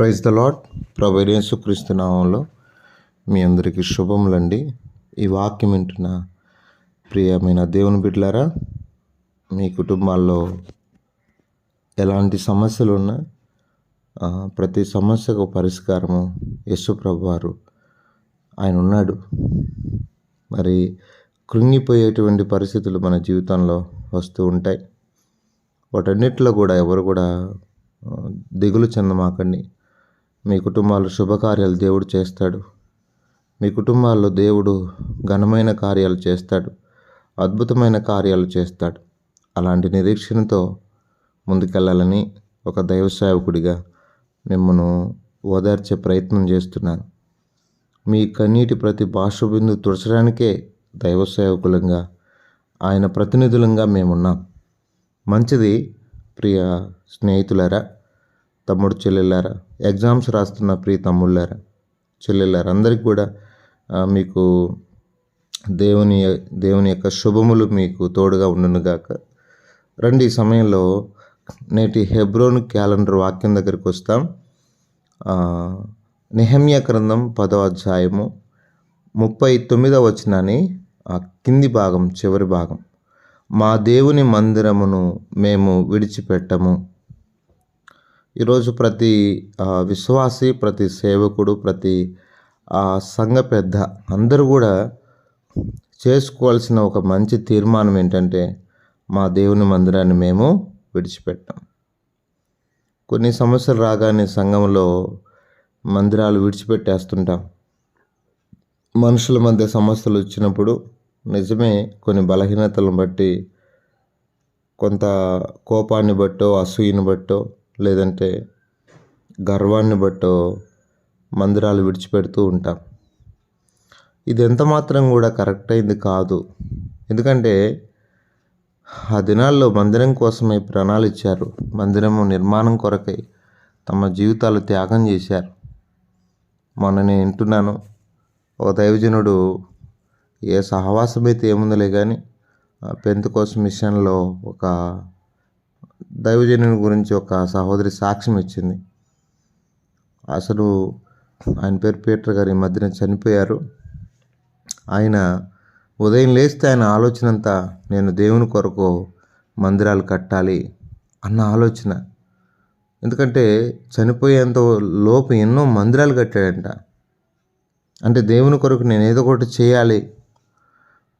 Praise the lord ప్రభు క్రీస్తునామంలో నామంలో మీ అందరికీ శుభములండి. ఈ వాక్యం వింటున్న ప్రియమైన దేవుని బిడ్డలారా మీ కుటుంబాల్లో ఎలాంటి సమస్యలు ఉన్నా ప్రతి సమస్యకు పరిష్కారము యేసు వారు ఆయన ఉన్నాడు. మరి కృంగిపోయేటువంటి పరిస్థితులు మన జీవితంలో వస్తూ ఉంటాయి. వాటన్నిటిలో కూడా ఎవరు కూడా దిగులు చెందమాకండి. మీ కుటుంబాల్లో శుభకార్యాలు దేవుడు చేస్తాడు. మీ కుటుంబాల్లో దేవుడు ఘనమైన కార్యాలు చేస్తాడు. అద్భుతమైన కార్యాలు చేస్తాడు. అలాంటి నిరీక్షణతో ముందుకెళ్ళాలని ఒక దైవ సేవకుడిగా మిమ్మను ఓదార్చే ప్రయత్నం చేస్తున్నాను. మీ కన్నీటి ప్రతి భాష బిందు తుడచడానికే దైవ సేవకులంగా ఆయన ప్రతినిధులంగా మేమున్నాం. మంచిది ప్రియ స్నేహితులరా. తమ్ముడు చెల్లెళ్ళారా? ఎగ్జామ్స్ రాస్తున్న ప్రియ తమ్ముళ్ళారా? చెల్లెళ్ళారా? అందరికి కూడా మీకు దేవుని దేవుని యొక్క శుభములు మీకు తోడుగా ఉండునుగాక రండి ఈ సమయంలో నేటి హెబ్రోన్ క్యాలెండర్ వాక్యం దగ్గరికి వస్తాం. నిహమ్య నెహమ్య గ్రంథం పదో అధ్యాయము ముప్పై తొమ్మిదవ వచనాన్ని కింది భాగం చివరి భాగం. మా దేవుని మందిరమును మేము విడిచిపెట్టము. ఈరోజు ప్రతి విశ్వాసి ప్రతి సేవకుడు ప్రతి ఆ, సంఘ పెద్ద అందరూ కూడా చేసుకోవాల్సిన ఒక మంచి తీర్మానం ఏంటంటే మా దేవుని మందిరాన్ని మేము విడిచిపెట్టాం. కొన్ని సమస్యలు రాగానే సంఘంలో మందిరాలు విడిచిపెట్టేస్తుంటాం. మనుషుల మధ్య సమస్యలు వచ్చినప్పుడు నిజమే కొన్ని బలహీనతలను బట్టి కొంత కోపాన్ని బట్టో అసూయని బట్టో లేదంటే గర్వాన్ని బట్టో మందిరాలు విడిచిపెడుతూ ఉంటాం. ఇది ఎంత మాత్రం కూడా కరెక్ట్ అయింది కాదు. ఎందుకంటే ఆ దినాల్లో మందిరం కోసమే ప్రాణాలు ఇచ్చారు. మందిరము నిర్మాణం కొరకై తమ జీవితాలు త్యాగం చేశారు. మొన్న నేను వింటున్నాను ఒక దైవజనుడు ఏ సహవాసమైతే ఏముందిలే ఏముందలే కానీ పెంతకోసం మిషన్లో ఒక దైవజనుని గురించి ఒక సహోదరి సాక్ష్యం ఇచ్చింది. అసలు ఆయన పేరు పీటర్ గారు ఈ మధ్యన చనిపోయారు. ఆయన ఉదయం లేస్తే ఆయన ఆలోచన అంతా నేను దేవుని కొరకు మందిరాలు కట్టాలి అన్న ఆలోచన. ఎందుకంటే చనిపోయేంత లోపు ఎన్నో మందిరాలు కట్టాడంట. అంటే దేవుని కొరకు నేను ఏదో ఒకటి చేయాలి.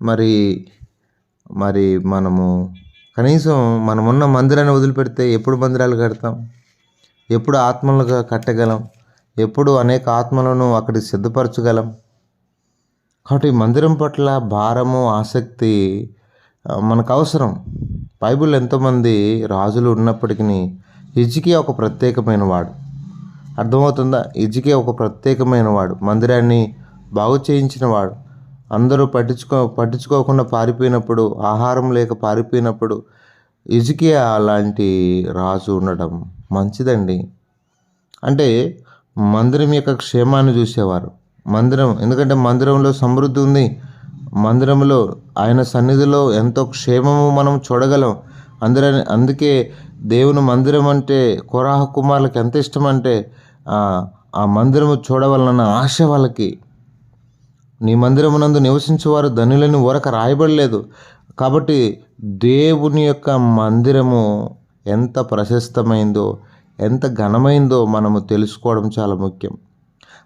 మరి మరి మనము కనీసం మనమున్న మందిరాన్ని వదిలిపెడితే ఎప్పుడు మందిరాలు కడతాం? ఎప్పుడు ఆత్మలుగా కట్టగలం? ఎప్పుడు అనేక ఆత్మలను అక్కడికి సిద్ధపరచగలం? కాబట్టి మందిరం పట్ల భారము ఆసక్తి మనకు అవసరం. బైబిల్ ఎంతోమంది రాజులు ఉన్నప్పటికీ హిజ్కియా ఒక ప్రత్యేకమైన వాడు. అర్థమవుతుందా? హిజ్కియా ఒక ప్రత్యేకమైన వాడు. మందిరాన్ని బాగు చేయించిన వాడు. అందరూ పట్టించుకో పట్టించుకోకుండా పారిపోయినప్పుడు ఆహారం లేక పారిపోయినప్పుడు ఇజుకియా అలాంటి రాజు ఉండడం మంచిదండి. అంటే మందిరం యొక్క క్షేమాన్ని చూసేవారు. మందిరం ఎందుకంటే మందిరంలో సమృద్ధి ఉంది. మందిరంలో ఆయన సన్నిధిలో ఎంతో క్షేమము మనం చూడగలం. అందరని అందుకే దేవుని మందిరం అంటే కొరాహ కుమారులకు ఎంత ఇష్టం అంటే ఆ, ఆ మందిరము చూడవలన ఆశ వాళ్ళకి నీ మందిరమునందు నివసించేవారు ధనులని ఒరక రాయబడలేదు. కాబట్టి దేవుని యొక్క మందిరము ఎంత ప్రశస్తమైందో ఎంత ఘనమైందో మనము తెలుసుకోవడం చాలా ముఖ్యం.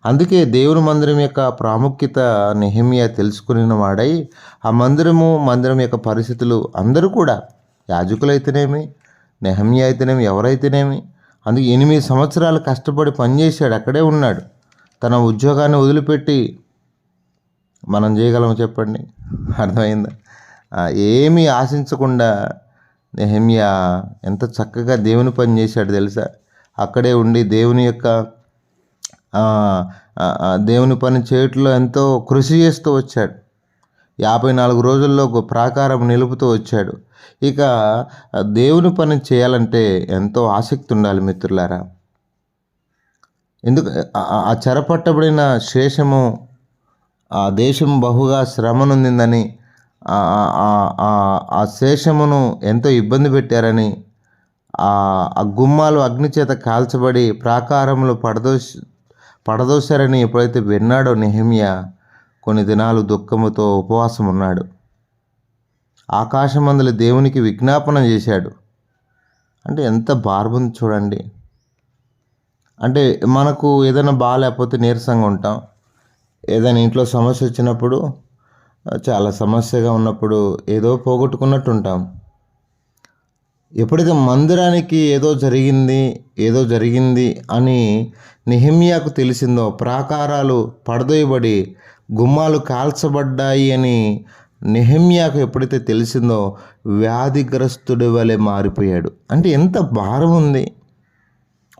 అందుకే దేవుని మందిరం యొక్క ప్రాముఖ్యత నెహమియా తెలుసుకుని వాడై ఆ మందిరము మందిరం యొక్క పరిస్థితులు అందరూ కూడా యాజకులైతేనేమి నెహమియా అయితేనేమి ఎవరైతేనేమి అందుకే ఎనిమిది సంవత్సరాలు కష్టపడి పనిచేశాడు అక్కడే ఉన్నాడు. తన ఉద్యోగాన్ని వదిలిపెట్టి మనం చేయగలము చెప్పండి. అర్థమైందా? ఏమీ ఆశించకుండా నెహమ్యా ఎంత చక్కగా దేవుని పని చేశాడు తెలుసా? అక్కడే ఉండి దేవుని యొక్క దేవుని పని చేయట్లో ఎంతో కృషి చేస్తూ వచ్చాడు. యాభై నాలుగు రోజుల్లో ఒక ప్రాకారం నిలుపుతూ వచ్చాడు. ఇక దేవుని పని చేయాలంటే ఎంతో ఆసక్తి ఉండాలి మిత్రులారా. ఎందుకు ఆ- ఆ చెరపట్టబడిన శేషము ఆ దేశం బహుగా శ్రమనుందిందని ఆ- శేషమును ఎంతో ఇబ్బంది పెట్టారని ఆ ఆ గుమ్మాలు అగ్ని చేత కాల్చబడి ప్రాకారములు పడదోసి పడదోశారని ఎప్పుడైతే విన్నాడో నెహమియా కొన్ని దినాలు దుఃఖముతో ఉపవాసం ఉన్నాడు ఆకాశమందుల దేవునికి విజ్ఞాపన చేశాడు. అంటే ఎంత బార్బుంది చూడండి. అంటే మనకు ఏదైనా బాగాలేకపోతే నీరసంగా ఉంటాం. ఏదైనా ఇంట్లో సమస్య వచ్చినప్పుడు చాలా సమస్యగా ఉన్నప్పుడు ఏదో పోగొట్టుకున్నట్టు ఉంటాం ఎప్పుడైతే మందిరానికి ఏదో జరిగింది ఏదో జరిగింది అని నిహిమియాకు తెలిసిందో ప్రాకారాలు పడదోయబడి గుమ్మాలు కాల్చబడ్డాయి అని నెహమ్యాకు ఎప్పుడైతే తెలిసిందో వ్యాధిగ్రస్తుడి వలె మారిపోయాడు. అంటే ఎంత భారం ఉంది.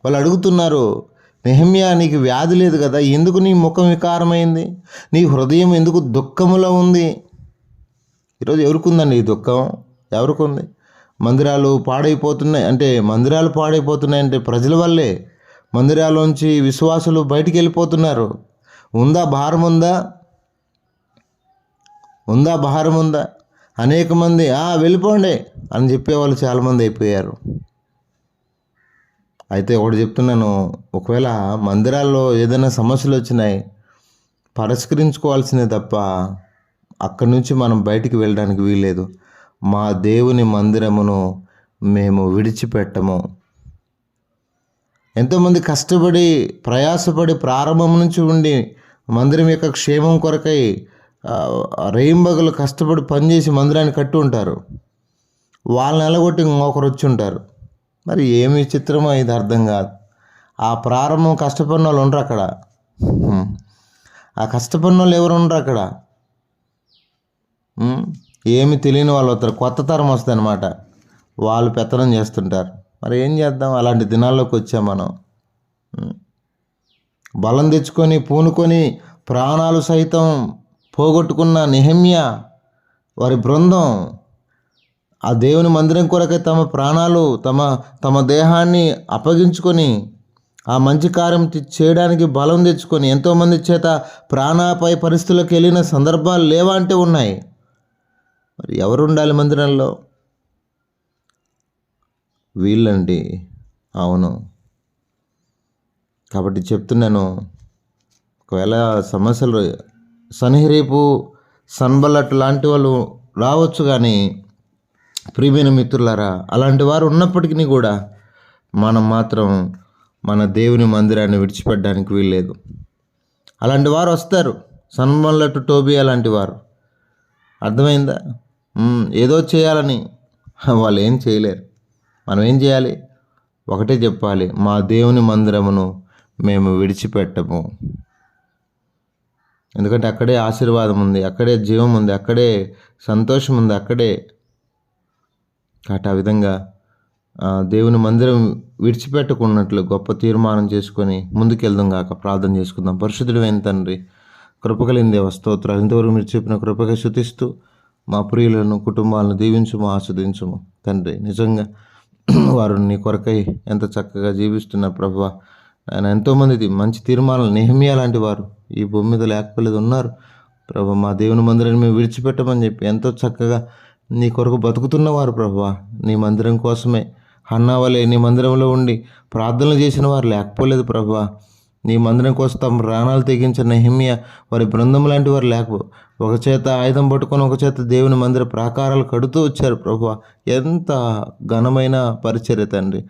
వాళ్ళు అడుగుతున్నారు నెహమ్యా నీకు వ్యాధి లేదు కదా ఎందుకు నీ ముఖం వికారమైంది? నీ హృదయం ఎందుకు దుఃఖములో ఉంది? ఈరోజు ఎవరికి ఈ దుఃఖం? ఎవరికి ఉంది మందిరాలు పాడైపోతున్నాయి అంటే మందిరాలు పాడైపోతున్నాయి అంటే ప్రజల వల్లే. మందిరాల్లోంచి విశ్వాసులు బయటికి వెళ్ళిపోతున్నారు. ఉందా భారం ఉందా? ఉందా భారం ఉందా? అనేక మంది వెళ్ళిపోండి అని చెప్పేవాళ్ళు చాలామంది అయిపోయారు. అయితే ఒకటి చెప్తున్నాను. ఒకవేళ మందిరాల్లో ఏదైనా సమస్యలు వచ్చినాయి పరిష్కరించుకోవాల్సిందే తప్ప అక్కడి నుంచి మనం బయటికి వెళ్ళడానికి వీల్లేదు. మా దేవుని మందిరమును మేము విడిచిపెట్టము. ఎంతోమంది కష్టపడి ప్రయాసపడి ప్రారంభం నుంచి ఉండి మందిరం యొక్క క్షేమం కొరకై రేయింబగలు కష్టపడి పనిచేసి మందిరాన్ని కట్టి ఉంటారు. వాళ్ళని ఎలగొట్టి ఇంకొకరు వచ్చి ఉంటారు. మరి ఏమి చిత్రమో ఇది అర్థం కాదు. ఆ ప్రారంభం కష్టపడిన వాళ్ళు ఉండరు అక్కడ. ఆ కష్టపడిన వాళ్ళు ఎవరు ఉండరు అక్కడ. ఏమి తెలియని వాళ్ళు వస్తారు. కొత్త తరం వస్తుంది అనమాట వాళ్ళు పెత్తనం చేస్తుంటారు. మరి ఏం చేద్దాం? అలాంటి దినాల్లోకి వచ్చాం మనం. బలం తెచ్చుకొని పూనుకొని ప్రాణాలు సైతం పోగొట్టుకున్న నిహమ్య వారి బృందం. ఆ దేవుని మందిరం కొరకై తమ ప్రాణాలు తమ తమ దేహాన్ని అప్పగించుకొని ఆ మంచి కార్యం చేయడానికి బలం తెచ్చుకొని ఎంతోమంది చేత ప్రాణాపాయ పరిస్థితులకు వెళ్ళిన సందర్భాలు లేవా అంటే ఉన్నాయి. మరి ఎవరు ఉండాలి మందిరంలో? వీళ్ళండి. అవును. కాబట్టి చెప్తున్నాను ఒకవేళ సమస్యలు సన్హరీపు సన్బలట్ లాంటి వాళ్ళు రావచ్చు కానీ ప్రియమైన మిత్రులారా అలాంటి వారు ఉన్నప్పటికీ కూడా మనం మాత్రం మన దేవుని మందిరాన్ని విడిచిపెట్టడానికి వీల్లేదు. అలాంటి వారు వస్తారు. సన్మల్లట్టు టోబీ అలాంటి వారు. అర్థమైందా? ఏదో చేయాలని. వాళ్ళు ఏం చేయలేరు. మనం ఏం చేయాలి? ఒకటే చెప్పాలి మా దేవుని మందిరమును మేము విడిచిపెట్టము. ఎందుకంటే అక్కడే ఆశీర్వాదం ఉంది అక్కడే జీవం ఉంది అక్కడే సంతోషం ఉంది అక్కడే కాబట్టి ఆ విధంగా ఆ, దేవుని మందిరం విడిచిపెట్టకున్నట్లు గొప్ప తీర్మానం చేసుకొని ముందుకెళ్దాం కాక ప్రార్థన చేసుకుందాం. పరిశుద్ధుడు అయిన తండ్రి కృపగలిందే వస్తోత్రాలు ఇంతవరకు మీరు చెప్పిన కృపగా శుతిస్తూ మా ప్రియులను కుటుంబాలను దీవించుము ఆస్వాదించుము. తండ్రి నిజంగా వారు నీ కొరకై ఎంత చక్కగా జీవిస్తున్న ప్రభు ఆయన ఎంతోమంది మంచి తీర్మానాలు. నిహమియా లాంటి వారు ఈ భూమి మీద లేకపోలేదు ఉన్నారు. ప్రభు మా దేవుని మందిరాన్ని మేము విడిచిపెట్టమని చెప్పి ఎంతో చక్కగా నీ కొరకు బతుకుతున్నవారు ప్రభా. నీ మందిరం కోసమే. అన్నావలే నీ మందిరంలో ఉండి ప్రార్థనలు చేసిన వారు లేకపోలేదు ప్రభా. నీ మందిరం కోసం తమ ప్రాణాలు తెగించిన నెహిమియ వారి బృందం లాంటి వారు లేకపో. ఒక చేత ఆయుధం పట్టుకొని ఒక చేత దేవుని మందిర ప్రాకారాలు కడుతూ వచ్చారు ప్రభు. ఎంత ఘనమైన పరిచర్య తండ్రి.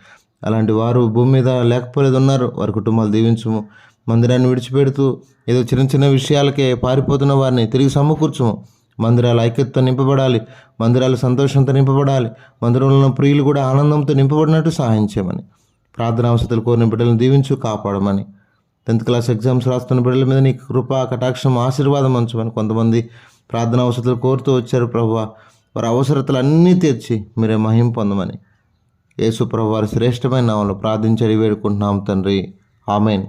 అలాంటి వారు భూమి మీద లేకపోలేదు ఉన్నారు. వారి కుటుంబాలు దీవించము. మందిరాన్ని విడిచిపెడుతూ ఏదో చిన్న చిన్న విషయాలకే పారిపోతున్న వారిని తిరిగి సమకూర్చుము. మందిరాలు ఐక్యతతో నింపబడాలి మందిరాలు సంతోషంతో నింపబడాలి మందిరంలో ప్రియులు కూడా ఆనందంతో నింపబడినట్టు సహాయం చేయమని. ప్రార్థన అవసరాలు కోరిన బిడ్డలను దీవించు కాపాడమని. టెన్త్ క్లాస్ ఎగ్జామ్స్ రాస్తున్న బిడ్డల మీద నీ కృప కటాక్షం ఆశీర్వాదం ఉంచమని కొంతమంది ప్రార్థన అవసరాలు కోరుతూ వచ్చారు ప్రభు వారి అవసరతలు అన్నీ తీర్చి మీరే మహిం పొందమని. యేసు ప్రభు వారి శ్రేష్టమైన నామంలో ప్రార్థించడి వేడుకుంటున్నాం తండ్రి. ఆమెన్.